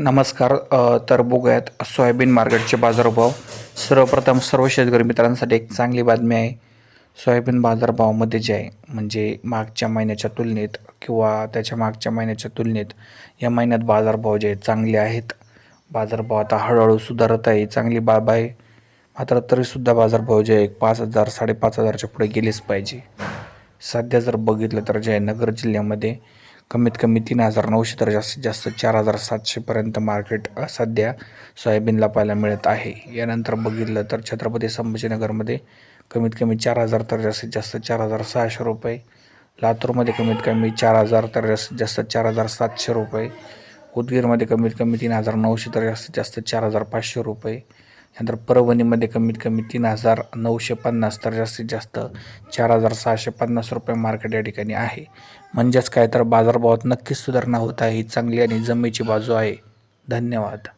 नमस्कार तर बघूयात सोयाबीन मार्केटचे बाजारभाव. सर्वप्रथम सर्व शेतकरी मित्रांसाठी एक चांगली बातमी आहे. सोयाबीन बाजारभावामध्ये जे आहे म्हणजे मागच्या महिन्याच्या तुलनेत किंवा त्याच्या मागच्या महिन्याच्या तुलनेत या महिन्यात बाजारभाव जे आहेत चांगले आहेत. बाजारभाव आता हळूहळू सुधारत आहे चांगली बाब आहे. मात्र तरीसुद्धा बाजारभाव जे आहे पाच हजार साडेपाच हजारच्या पुढे गेलेच पाहिजे. सध्या जर बघितलं तर जे आहे नगर जिल्ह्यामध्ये कमीत कमी तीन हजार नऊशे तर जास्तीत जास्त चार हजार सातशेपर्यंत मार्केट सध्या सोयाबीनला पाहायला मिळत आहे. यानंतर बघितलं तर छत्रपती संभाजीनगरमध्ये कमीत कमी चार हजार तर जास्तीत जास्त चार हजार सहाशे रुपये. लातूरमध्ये कमीत कमी चार हजार तर जास्तीत जास्त चार हजार सातशे रुपये. उदगीरमध्ये कमीत कमी तीन हजार नऊशे तर जास्तीत जास्त चार हजार पाचशे रुपये. नंतर परभणीमध्ये कमीत कमी तीन हजार नऊशे पन्नास तर जास्तीत जास्त चार हजार सहाशे पन्नास रुपये मार्केट या ठिकाणी आहे. म्हणजेच काय तर बाजारभावात नक्कीच सुधारणा होत आहे. ही चांगली आणि जमेची बाजू आहे. धन्यवाद.